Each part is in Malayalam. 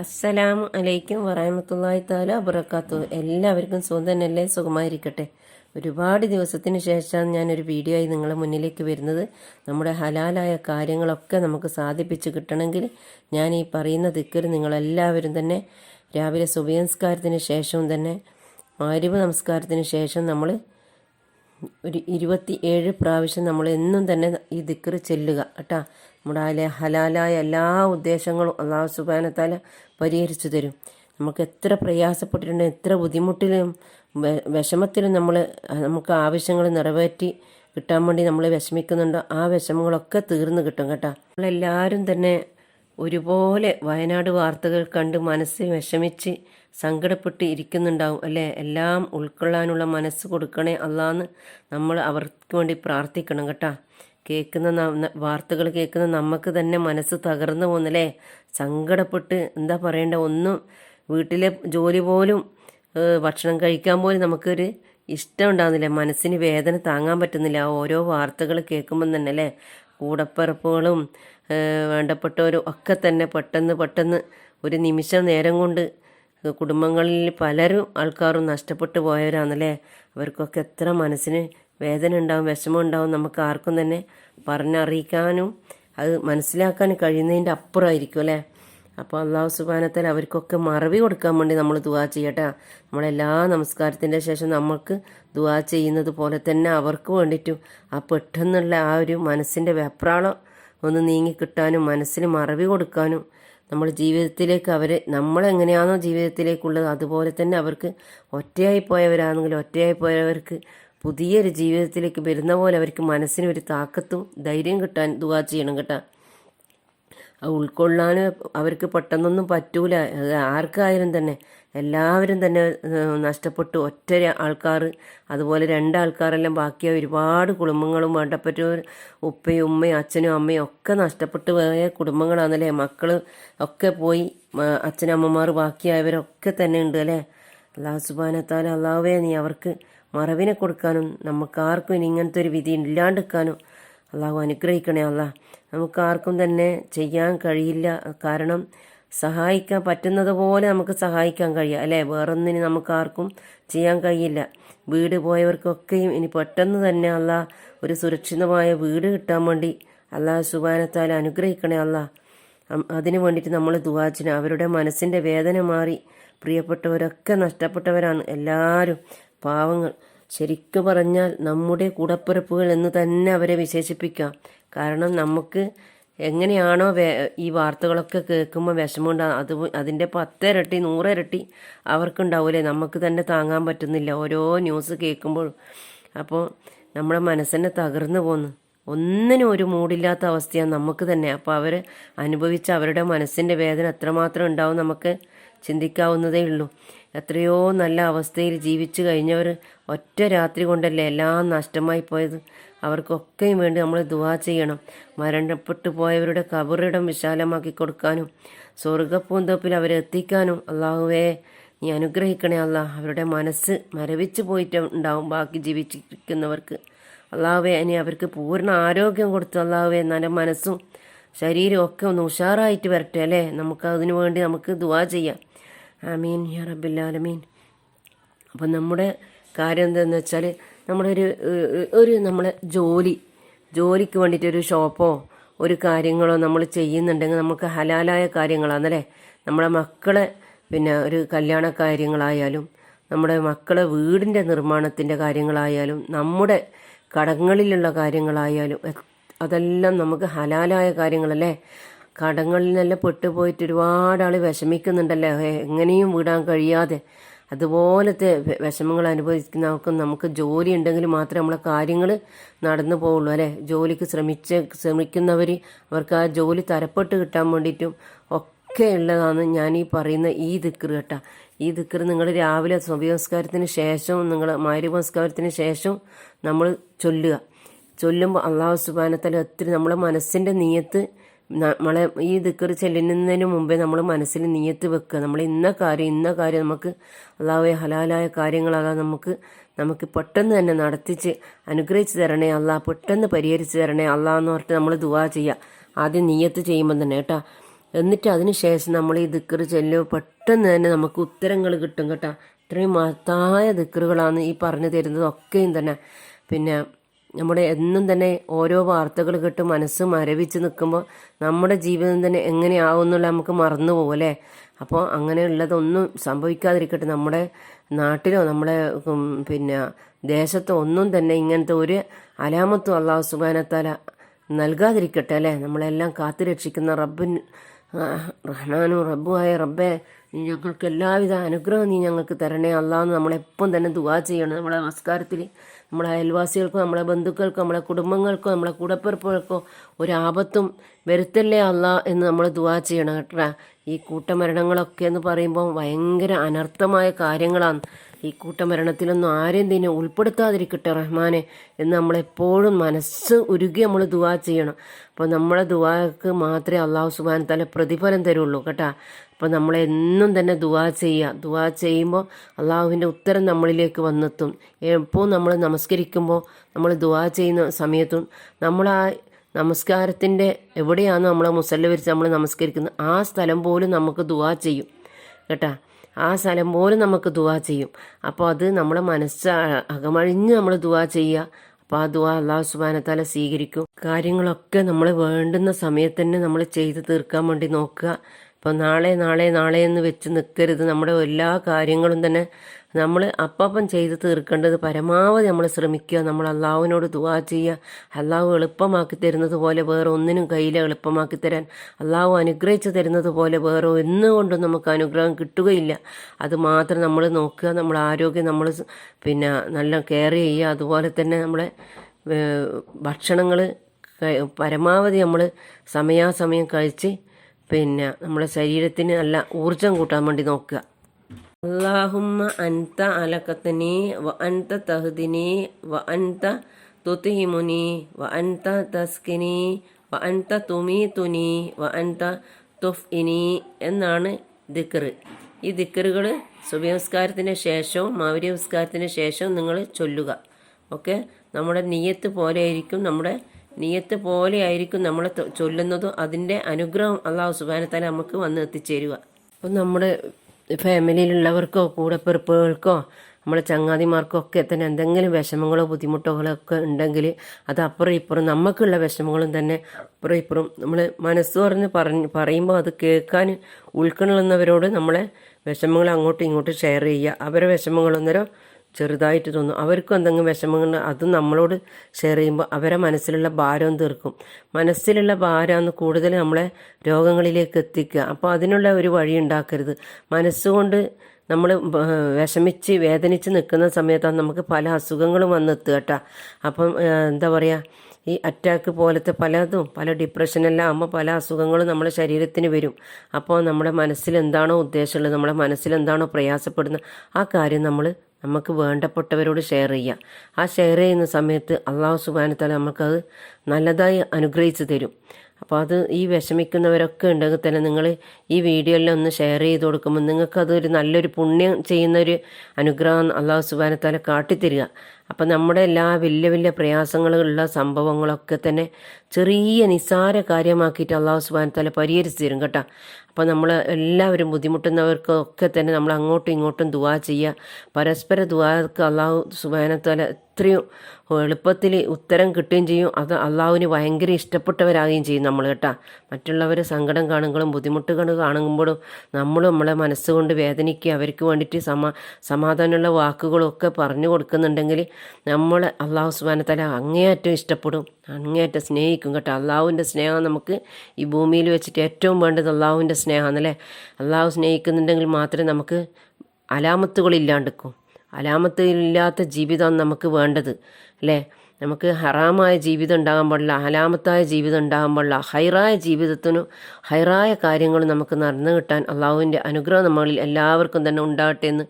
അസ്സലാമു അലൈക്കും വറഹമത്തല്ലാഹി താല അബറക്കാത്തു എല്ലാവർക്കും സുഖം തന്നെയല്ലേ? സുഖമായിരിക്കട്ടെ. ഒരുപാട് ദിവസത്തിന് ശേഷമാണ് ഞാനൊരു വീഡിയോ ആയി നിങ്ങളുടെ മുന്നിലേക്ക് വരുന്നത്. നമ്മുടെ ഹലാലായ കാര്യങ്ങളൊക്കെ നമുക്ക് സാധിപ്പിച്ച് കിട്ടണമെങ്കിൽ ഞാൻ ഈ പറയുന്ന ദിക്കർ നിങ്ങളെല്ലാവരും തന്നെ രാവിലെ സുബയംസ്കാരത്തിന് ശേഷവും തന്നെ മാരിവ് നമസ്കാരത്തിന് ശേഷം നമ്മൾ ഒരു ഇരുപത്തി ഏഴ് പ്രാവശ്യം നമ്മൾ എന്നും തന്നെ ഈ ദിക്കറ് ചെല്ലുക കേട്ടാ? നമ്മുടെ അതിലെ ഹലാലായ എല്ലാ ഉദ്ദേശങ്ങളും അള്ളാഹു സുബാനത്താല പരിഹരിച്ചു തരും. നമുക്ക് എത്ര പ്രയാസപ്പെട്ടിട്ടുണ്ട് എത്ര ബുദ്ധിമുട്ടിലും വിഷമത്തിലും നമ്മൾ നമുക്ക് ആവശ്യങ്ങൾ നിറവേറ്റി കിട്ടാൻ വേണ്ടി നമ്മൾ വിഷമിക്കുന്നുണ്ടോ. ആ വിഷമങ്ങളൊക്കെ തീർന്നു കിട്ടും കേട്ടോ? നമ്മളെല്ലാവരും തന്നെ ഒരുപോലെ വയനാട് വാർത്തകൾ കണ്ട് മനസ്സ് വിഷമിച്ച് സങ്കടപ്പെട്ട് ഇരിക്കുന്നുണ്ടാവും അല്ലേ? എല്ലാം ഉൾക്കൊള്ളാനുള്ള മനസ്സ് കൊടുക്കണേ അല്ലാന്ന് നമ്മൾ അവർക്ക് വേണ്ടി പ്രാർത്ഥിക്കണം കേട്ടാ. കേൾക്കുന്ന വാർത്തകൾ കേൾക്കുന്ന നമുക്ക് തന്നെ മനസ്സ് തകർന്നു പോകുന്നല്ലേ സങ്കടപ്പെട്ട് എന്താ പറയേണ്ട? ഒന്നും വീട്ടിലെ ജോലി പോലും ഭക്ഷണം കഴിക്കാൻ പോലും നമുക്കൊരു ഇഷ്ടം ഉണ്ടാകുന്നില്ല മനസ്സിന് വേദന താങ്ങാൻ പറ്റുന്നില്ല. ഓരോ വാർത്തകൾ കേൾക്കുമ്പം തന്നെ അല്ലേ? കൂടപ്പിറപ്പുകളും വേണ്ടപ്പെട്ടവരും ഒക്കെ തന്നെ പെട്ടെന്ന് പെട്ടെന്ന് ഒരു നിമിഷം നേരം കൊണ്ട് കുടുംബങ്ങളിൽ പലരും ആൾക്കാരും നഷ്ടപ്പെട്ടു പോയവരാണല്ലേ? അവർക്കൊക്കെ എത്ര മനസ്സിന് വേദന ഉണ്ടാവും വിഷമം ഉണ്ടാവും നമുക്ക് ആർക്കും തന്നെ പറഞ്ഞറിയിക്കാനും അത് മനസ്സിലാക്കാനും കഴിയുന്നതിന്റെ അപ്പുറമായിരിക്കും അല്ലേ? അപ്പോൾ അള്ളാഹു സുബാനത്താൽ അവർക്കൊക്കെ മറവി കൊടുക്കാൻ വേണ്ടി നമ്മൾ ദുവാ ചെയ്യട്ടെ. നമ്മളെല്ലാ നമസ്കാരത്തിന്റെ ശേഷം നമ്മൾക്ക് ദുവാ ചെയ്യുന്നത് പോലെ തന്നെ അവർക്ക് വേണ്ടിയിട്ടും ആ പെട്ടെന്നുള്ള ആ ഒരു മനസ്സിന്റെ വെപ്രാളം ഒന്ന് നീങ്ങി കിട്ടാനും മനസ്സിന് മറവി കൊടുക്കാനും നമ്മൾ ജീവിതത്തിലേക്ക് അവർ നമ്മളെങ്ങനെയാണോ ജീവിതത്തിലേക്കുള്ളത് അതുപോലെ തന്നെ അവർക്ക് ഒറ്റയായി പോയവരാണെങ്കിൽ ഒറ്റയായി പോയവർക്ക് പുതിയൊരു ജീവിതത്തിലേക്ക് വരുന്ന പോലെ അവർക്ക് മനസ്സിന് ഒരു താക്കത്തും ധൈര്യം കിട്ടാൻ ദുവാ ചെയ്യണം കേട്ടോ. ഉൾക്കൊള്ളാൻ അവർക്ക് പെട്ടെന്നൊന്നും പറ്റൂല. ആർക്കായാലും തന്നെ. എല്ലാവരും തന്നെ നഷ്ടപ്പെട്ടു. ഒറ്റ ആൾക്കാർ അതുപോലെ രണ്ടാൾക്കാരെല്ലാം ബാക്കിയ ഒരുപാട് കുടുംബങ്ങളും വേണ്ടപ്പെട്ടവർ ഉപ്പയും ഉമ്മയും അച്ഛനും അമ്മയും ഒക്കെ നഷ്ടപ്പെട്ടു പോയ കുടുംബങ്ങളാണല്ലേ? മക്കൾ ഒക്കെ പോയി അച്ഛനമ്മമാർ ബാക്കിയായവരൊക്കെ തന്നെ ഉണ്ട് അല്ലേ? അള്ളാഹു സുബാനത്താൽ അള്ളാഹുവേ നീ അവർക്ക് മറവിനെ കൊടുക്കാനും നമുക്കാർക്കും ഇനി ഇങ്ങനത്തെ ഒരു വിധി ഇല്ലാണ്ടിരിക്കാനും അള്ളാഹു അനുഗ്രഹിക്കണേ അല്ല നമുക്കാർക്കും തന്നെ ചെയ്യാൻ കഴിയില്ല. കാരണം സഹായിക്കാൻ പറ്റുന്നത് പോലെ നമുക്ക് സഹായിക്കാൻ കഴിയുക അല്ലേ? വേറൊന്നിന് നമുക്കാർക്കും ചെയ്യാൻ കഴിയില്ല. വീട് പോയവർക്കൊക്കെയും ഇനി പെട്ടെന്ന് തന്നെ അല്ല ഒരു സുരക്ഷിതമായ വീട് കിട്ടാൻ വേണ്ടി അള്ളാഹു സുബാനത്താൽ അനുഗ്രഹിക്കണേ അല്ല അതിനു വേണ്ടിയിട്ട് നമ്മൾ ദുവാച്ചിന് അവരുടെ മനസ്സിന്റെ വേദന മാറി പ്രിയപ്പെട്ടവരൊക്കെ നഷ്ടപ്പെട്ടവരാണ് എല്ലാവരും പാവങ്ങൾ. ശരിക്കു പറഞ്ഞാൽ നമ്മുടെ കൂടപ്പിറപ്പുകൾ എന്ന് തന്നെ അവരെ വിശേഷിപ്പിക്കാം. കാരണം നമുക്ക് എങ്ങനെയാണോ ഈ വാർത്തകളൊക്കെ കേൾക്കുമ്പോൾ വിഷമമുണ്ടാകും അത് അതിന്റെ പത്തിരട്ടി നൂറിരട്ടി അവർക്കുണ്ടാവൂലേ? നമുക്ക് തന്നെ താങ്ങാൻ പറ്റുന്നില്ല. ഓരോ ന്യൂസ് കേൾക്കുമ്പോഴും. അപ്പോൾ നമ്മുടെ മനസ്സിനെ തകർന്നു പോകുന്നു ഒന്നിനും ഒരു മൂടില്ലാത്ത അവസ്ഥയാണ് നമുക്ക് തന്നെ. അപ്പോൾ അവർ അനുഭവിച്ച അവരുടെ മനസ്സിന്റെ വേദന എത്രമാത്രം ഉണ്ടാവും നമുക്ക് ചിന്തിക്കാവുന്നതേ ഉള്ളൂ. എത്രയോ നല്ല അവസ്ഥയിൽ ജീവിച്ചു കഴിഞ്ഞവർ ഒറ്റ രാത്രി കൊണ്ടല്ലേ എല്ലാം നഷ്ടമായി പോയത്? അവർക്കൊക്കെയും വേണ്ടി നമ്മൾ ദുവാ ചെയ്യണം. മരണപ്പെട്ടു പോയവരുടെ കബറിടം വിശാലമാക്കി കൊടുക്കാനും സ്വർഗപ്പൂന്തോപ്പിൽ അവരെ എത്തിക്കാനും അള്ളാഹുവേ നീ അനുഗ്രഹിക്കണേ അല്ല. അവരുടെ മനസ്സ് മരവിച്ച് പോയിട്ട് ഉണ്ടാവും ബാക്കി ജീവിച്ചിരിക്കുന്നവർക്ക്. അള്ളാഹുവേ ഇനി അവർക്ക് പൂർണ ആരോഗ്യം കൊടുത്തു അള്ളാഹുവേ നല്ല മനസ്സും ശരീരവും ഒക്കെ ഒന്ന് ഉഷാറായിട്ട് വരട്ടെ അല്ലേ? നമുക്ക് അതിനു വേണ്ടി നമുക്ക് ദുവാ ചെയ്യാം. ആമീൻ യാ റബ്ബില്ലാലമീൻ അപ്പം നമ്മുടെ കാര്യം എന്താണെന്ന് വെച്ചാൽ നമ്മുടെ ഒരു ഒരു നമ്മളെ ജോലി ജോലിക്ക് വേണ്ടിയിട്ട് ഒരു ഷോപ്പോ ഒരു കാര്യങ്ങളോ നമ്മൾ ചെയ്യുന്നുണ്ടെങ്കിൽ നമുക്ക് ഹലാലായ കാര്യങ്ങളാണല്ലേ നമ്മുടെ മക്കളെ പിന്നെ ഒരു കല്യാണ കാര്യങ്ങളായാലും നമ്മുടെ മക്കളെ വീടിന്റെ നിർമ്മാണത്തിന്റെ കാര്യങ്ങളായാലും നമ്മുടെ കടങ്ങളിലുള്ള കാര്യങ്ങളായാലും അതെല്ലാം നമുക്ക് ഹലാലായ കാര്യങ്ങളല്ലേ? കടങ്ങളിൽ നിന്നെല്ലാം പെട്ടുപോയിട്ട് ഒരുപാട് ആൾ വിഷമിക്കുന്നുണ്ടല്ലേ എങ്ങനെയും വിടാൻ കഴിയാതെ. അതുപോലത്തെ വിഷമങ്ങൾ വിഷമങ്ങൾ അനുഭവിക്കുന്നവർക്കും നമുക്ക് ജോലി ഉണ്ടെങ്കിൽ മാത്രമേ നമ്മളെ കാര്യങ്ങൾ നടന്നു പോവുള്ളൂ അല്ലേ? ജോലിക്ക് ശ്രമിച്ച് ശ്രമിക്കുന്നവർ അവർക്ക് ആ ജോലി തരപ്പെട്ട് കിട്ടാൻ വേണ്ടിയിട്ടും ഒക്കെ ഉള്ളതാണ് ഞാൻ ഈ പറയുന്ന ഈ ദിക്കറ് കേട്ടോ. ഈ ദിക്കറ് നിങ്ങൾ രാവിലെ സ്വഭ്യംസ്കാരത്തിന് ശേഷവും നിങ്ങൾ മാര്യപംസ്കാരത്തിന് ശേഷവും നമ്മൾ ചൊല്ലുക. ചൊല്ലുമ്പോൾ അള്ളാഹു സുബാനത്തല ഒത്തിരി നമ്മളെ മനസ്സിന്റെ നീയത്ത് നമ്മളെ ഈ ദിക്കർ ചെല്ലുന്നതിന് മുമ്പേ നമ്മൾ മനസ്സിൽ നീയത്ത് വെക്കുക. നമ്മൾ ഇന്ന കാര്യം ഇന്ന കാര്യം നമുക്ക് അള്ളാഹുവെ ഹലാലായ കാര്യങ്ങളാകാം നമുക്ക് നമുക്ക് പെട്ടെന്ന് തന്നെ നടത്തിച്ച് അനുഗ്രഹിച്ചു തരണേ അള്ളാഹ് പെട്ടെന്ന് പരിഹരിച്ച് തരണേ അള്ളാഹ് എന്ന് പറഞ്ഞിട്ട് നമ്മൾ ദുവാ ചെയ്യുക ആദ്യം നീയത്ത് ചെയ്യുമ്പോൾ തന്നെ കേട്ടോ. എന്നിട്ട് അതിന് ശേഷം നമ്മൾ ഈ ദിക്കർ ചെല്ലുമ്പോൾ പെട്ടെന്ന് തന്നെ നമുക്ക് ഉത്തരങ്ങൾ കിട്ടും കേട്ടോ. ഇത്രയും മഹത്തായ ദിക്കറുകളാണ് ഈ പറഞ്ഞു തരുന്നതൊക്കെയും തന്നെ. പിന്നെ നമ്മുടെ എന്നും തന്നെ ഓരോ വാർത്തകൾ കേട്ട് മനസ്സ് മരവിച്ച് നിൽക്കുമ്പോൾ നമ്മുടെ ജീവിതം തന്നെ എങ്ങനെയാവും എന്നുള്ള നമുക്ക് മറന്നു പോകും അല്ലേ? അപ്പോൾ അങ്ങനെയുള്ളതൊന്നും സംഭവിക്കാതിരിക്കട്ടെ. നമ്മുടെ നാട്ടിലോ നമ്മുടെ പിന്നെ ദേശത്തോ ഒന്നും തന്നെ ഇങ്ങനത്തെ ഒരു അലാമത്തും അള്ളാഹു സുബാനത്താല നൽകാതിരിക്കട്ടെ അല്ലേ? നമ്മളെല്ലാം കാത്തു രക്ഷിക്കുന്ന റബ്ബിൻ റഹ്മാനും റബ്ബുമായ റബ്ബെ നീ ഞങ്ങൾക്ക് എല്ലാവിധ അനുഗ്രഹം നീ ഞങ്ങൾക്ക് തരണേ. അള്ളാന്ന് നമ്മളെപ്പം തന്നെ ദുവാ ചെയ്യണം. നമ്മളെ നമസ്കാരത്തിൽ നമ്മളെ അയൽവാസികൾക്കോ നമ്മളെ ബന്ധുക്കൾക്കോ നമ്മളെ കുടുംബങ്ങൾക്കോ നമ്മളെ കൂടപ്പിറപ്പുകൾക്കോ ഒരാപത്തും വരുത്തല്ലേ അല്ല എന്ന് നമ്മൾ ദുവാ ചെയ്യണം കേട്ടോ. ഈ കൂട്ടമരണങ്ങളൊക്കെ എന്ന് പറയുമ്പോൾ ഭയങ്കര അനർത്ഥമായ കാര്യങ്ങളാണ്. ഈ കൂട്ടമരണത്തിലൊന്നും ആരെയും തന്നെ ഉൾപ്പെടുത്താതിരിക്കട്ടെ റഹ്മാനെ എന്ന് നമ്മളെപ്പോഴും മനസ്സ് ഉരുകി നമ്മൾ ദുവാ ചെയ്യണം. അപ്പോൾ നമ്മളെ ദുവാക്ക് മാത്രമേ അള്ളാഹു സുബാൻ തല പ്രതിഫലം തരുള്ളൂ കേട്ടാ. അപ്പോൾ നമ്മളെന്നും തന്നെ ദുവാ ചെയ്യുക ദുവാ ചെയ്യുമ്പോൾ അള്ളാഹുവിന്റെ ഉത്തരം നമ്മളിലേക്ക് വന്നെത്തും. എപ്പോൾ നമ്മൾ നമസ്കരിക്കുമ്പോൾ നമ്മൾ ദുവാ ചെയ്യുന്ന സമയത്തും നമ്മൾ ആ നമസ്കാരത്തിന്റെ എവിടെയാണോ നമ്മളെ മുസല്ല വരിച്ച് നമ്മൾ നമസ്കരിക്കുന്നത് ആ സ്ഥലം പോലും നമുക്ക് ദുവാ ചെയ്യും. കേട്ടാ? ആ സ്ഥലം പോലും നമുക്ക് ദുവാ ചെയ്യും. അപ്പോൾ അത് നമ്മളെ മനസ്സ് അകമഴിഞ്ഞ് നമ്മൾ ദുവാ ചെയ്യുക അപ്പോൾ ആ ദുവാ അള്ളാഹു സുബാനത്താല സ്വീകരിക്കും. കാര്യങ്ങളൊക്കെ നമ്മൾ വേണ്ടുന്ന സമയത്ത് തന്നെ നമ്മൾ ചെയ്തു തീർക്കാൻ വേണ്ടി നോക്കുക. ഇപ്പോൾ നാളെ നാളെ നാളെ എന്ന് വെച്ച് നിൽക്കരുത് നമ്മുടെ എല്ലാ കാര്യങ്ങളും തന്നെ നമ്മൾ അപ്പം ചെയ്ത് തീർക്കേണ്ടത് പരമാവധി നമ്മൾ ശ്രമിക്കുക. നമ്മൾ അള്ളാഹുവിനോട് ദുവാ ചെയ്യുക. അള്ളാഹു എളുപ്പമാക്കി തരുന്നത് പോലെ വേറെ ഒന്നിനും കയ്യിൽ എളുപ്പമാക്കി തരാൻ. അള്ളാഹു അനുഗ്രഹിച്ചു തരുന്നത് പോലെ വേറെ ഒന്നുകൊണ്ടും നമുക്ക് അനുഗ്രഹം കിട്ടുകയില്ല. അത് മാത്രം നമ്മൾ നോക്കുക. നമ്മൾ ആരോഗ്യം നമ്മൾ പിന്നെ നല്ല കെയർ ചെയ്യുക. അതുപോലെ തന്നെ നമ്മളെ ഭക്ഷണങ്ങൾ പരമാവധി നമ്മൾ സമയാസമയം കഴിച്ച് പിന്നെ നമ്മുടെ ശരീരത്തിന് നല്ല ഊർജം കൂട്ടാൻ വേണ്ടി നോക്കുക. അള്ളാഹുമ്മ അൻത അലക്കത്തനി വ അൻത തഹ്ദിനി വ അൻത തുതിഹിമുനി വ അൻത തസ്കിനി വ അൻത തുമീതുനി വ അൻത തുഫ് ഇനി എന്നാണ് ദിക്കറ് ഈ ദിക്കറുകൾ സുഭ്യംസ്കാരത്തിന് ശേഷവും മാവരി നമസ്കാരത്തിന് ശേഷവും നിങ്ങൾ ചൊല്ലുക. ഓക്കെ? നമ്മുടെ നീയത്ത് പോലെയായിരിക്കും നമ്മുടെ നിയത്ത് പോലെ ആയിരിക്കും നമ്മൾ ചൊല്ലുന്നതും. അതിന്റെ അനുഗ്രഹം അള്ളാഹു സുബാനത്താല നമുക്ക് വന്ന് എത്തിച്ചേരുക. അപ്പം നമ്മുടെ ഫാമിലിയിലുള്ളവർക്കോ കൂടപ്പിറപ്പുകൾക്കോ നമ്മളെ ചങ്ങാതിമാർക്കോ ഒക്കെ തന്നെ എന്തെങ്കിലും വിഷമങ്ങളോ ബുദ്ധിമുട്ടുകളോ ഒക്കെ ഉണ്ടെങ്കിൽ അത് അപ്പുറം ഇപ്പുറം നമുക്കുള്ള വിഷമങ്ങളും തന്നെ അപ്പുറം ഇപ്പുറം നമ്മൾ മനസ്സ് പറഞ്ഞ് പറഞ്ഞ് പറയുമ്പോൾ അത് കേൾക്കാൻ ഉൾക്കൊള്ളുന്നവരോട് നമ്മളെ വിഷമങ്ങൾ അങ്ങോട്ടും ഇങ്ങോട്ടും ഷെയർ ചെയ്യുക. അവരെ വിഷമങ്ങളൊന്നേരം ചെറുതായിട്ട് തോന്നും അവർക്കും എന്തെങ്കിലും വിഷമങ്ങൾ അത് നമ്മളോട് ഷെയർ ചെയ്യുമ്പോൾ അവരെ മനസ്സിലുള്ള ഭാരം തീർക്കും. മനസ്സിലുള്ള ഭാരമാണ് കൂടുതൽ നമ്മളെ രോഗങ്ങളിലേക്ക് എത്തിക്കുക. അപ്പോൾ അതിനുള്ള ഒരു വഴി ഉണ്ടാക്കരുത്. മനസ്സുകൊണ്ട് നമ്മൾ വിഷമിച്ച് വേദനിച്ച് നിൽക്കുന്ന സമയത്താണ് നമുക്ക് പല അസുഖങ്ങളും വന്നെത്തുക കേട്ടോ. അപ്പം എന്താ പറയുക ഈ അറ്റാക്ക് പോലത്തെ പലതും പല ഡിപ്രഷനെല്ലാം ആകുമ്പോൾ പല അസുഖങ്ങളും നമ്മുടെ ശരീരത്തിന് വരും. അപ്പോൾ നമ്മുടെ മനസ്സിൽ എന്താണോ ഉദ്ദേശമുള്ളത് നമ്മുടെ മനസ്സിൽ എന്താണോ പ്രയാസപ്പെടുന്നത് ആ കാര്യം നമ്മൾ നമുക്ക് വേണ്ടപ്പെട്ടവരോട് ഷെയർ ചെയ്യുക ആ ഷെയർ ചെയ്യുന്ന സമയത്ത് അള്ളാഹു സുബാനത്താൽ നമുക്കത് നല്ലതായി അനുഗ്രഹിച്ചു തരും. അപ്പോൾ അത് ഈ വിഷമിക്കുന്നവരൊക്കെ ഉണ്ടെങ്കിൽ തന്നെ നിങ്ങൾ ഈ വീഡിയോയെല്ലാം ഒന്ന് ഷെയർ ചെയ്ത് കൊടുക്കുമ്പോൾ നിങ്ങൾക്കതൊരു നല്ലൊരു പുണ്യം ചെയ്യുന്നൊരു അനുഗ്രഹം അള്ളാഹു സുബാനത്താല കാട്ടിത്തരിക. അപ്പം നമ്മുടെ എല്ലാ വലിയ വലിയ പ്രയാസങ്ങളുള്ള സംഭവങ്ങളൊക്കെ തന്നെ ചെറിയ നിസ്സാര കാര്യമാക്കിയിട്ട് അള്ളാഹു സുബാനത്താല പരിഹരിച്ചു തരും കേട്ടോ. അപ്പോൾ നമ്മൾ എല്ലാവരും ബുദ്ധിമുട്ടുന്നവർക്കൊക്കെ തന്നെ നമ്മൾ അങ്ങോട്ടും ഇങ്ങോട്ടും ദുവാ ചെയ്യുക പരസ്പര ദുവാക്ക് അള്ളാഹു സുബാനത്തോല എത്രയും എളുപ്പത്തിൽ ഉത്തരം കിട്ടുകയും ചെയ്യും. അത് അള്ളാഹുവിന് ഭയങ്കര ഇഷ്ടപ്പെട്ടവരാകുകയും ചെയ്യും നമ്മൾ കേട്ടാ. മറ്റുള്ളവരെ സങ്കടം കാണുമ്പോഴും ബുദ്ധിമുട്ടുകൾ കാണുമ്പോഴും നമ്മൾ നമ്മളെ മനസ്സുകൊണ്ട് വേദനിക്കുക അവർക്ക് വേണ്ടിയിട്ട് സമാ സമാധാനമുള്ള വാക്കുകളൊക്കെ പറഞ്ഞു കൊടുക്കുന്നുണ്ടെങ്കിൽ നമ്മൾ അള്ളാഹു സുബാനത്തല അങ്ങേയറ്റം ഇഷ്ടപ്പെടും അങ്ങേയറ്റം സ്നേഹിക്കും കേട്ടോ. അള്ളാഹുവിന്റെ സ്നേഹം നമുക്ക് ഈ ഭൂമിയിൽ വെച്ചിട്ട് ഏറ്റവും വേണ്ടത് അള്ളാഹുവിന്റെ സ്നേഹമാണല്ലേ അള്ളാഹു സ്നേഹിക്കുന്നുണ്ടെങ്കിൽ മാത്രമേ നമുക്ക് അലാമത്തുകളില്ലാണ്ടിക്കും അലാമത്തില്ലാത്ത ജീവിതമാണ് നമുക്ക് വേണ്ടത് അല്ലേ? നമുക്ക് ഹറാമായ ജീവിതം ഉണ്ടാകാൻ പാടില്ല ഹലാമത്തായ ജീവിതം ഉണ്ടാകാൻ പാടില്ല. ഹൈറായ ജീവിതത്തിനും ഹൈറായ കാര്യങ്ങൾ നമുക്ക് നടന്നു കിട്ടാൻ അള്ളാഹുവിന്റെ അനുഗ്രഹം നമ്മളിൽ എല്ലാവർക്കും തന്നെ ഉണ്ടാകട്ടെ എന്ന്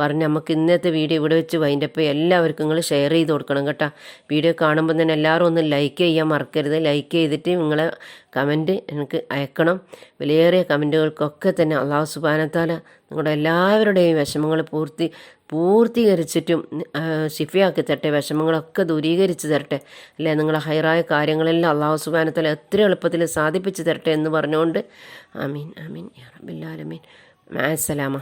പറഞ്ഞ് നമുക്ക് ഇന്നത്തെ വീഡിയോ ഇവിടെ വെച്ച് വൈൻഡപ്പ് എല്ലാവർക്കും നിങ്ങൾ ഷെയർ ചെയ്ത് കൊടുക്കണം കേട്ടോ. വീഡിയോ കാണുമ്പോൾ തന്നെ എല്ലാവരും ഒന്ന് ലൈക്ക് ചെയ്യാൻ മറക്കരുത്. ലൈക്ക് ചെയ്തിട്ട് നിങ്ങളെ കമന്റ് എനിക്ക് അയക്കണം. വിലയേറിയ കമന്റുകൾക്കൊക്കെ തന്നെ അള്ളാഹു സുബാനത്താല നിങ്ങളുടെ എല്ലാവരുടെയും വിഷമങ്ങൾ പൂർത്തി പൂർത്തീകരിച്ചിട്ടും ഷിഫിയാക്കി തരട്ടെ വിഷമങ്ങളൊക്കെ ദൂരീകരിച്ച് തരട്ടെ. അല്ലേ? നിങ്ങളെ ഹൈറായ കാര്യങ്ങളെല്ലാം അള്ളാഹു സുബാനത്തല എത്ര എളുപ്പത്തിൽ സാധിപ്പിച്ച് തരട്ടെ എന്ന് പറഞ്ഞുകൊണ്ട്. അമീൻ അമീൻ യാ മാസലാമ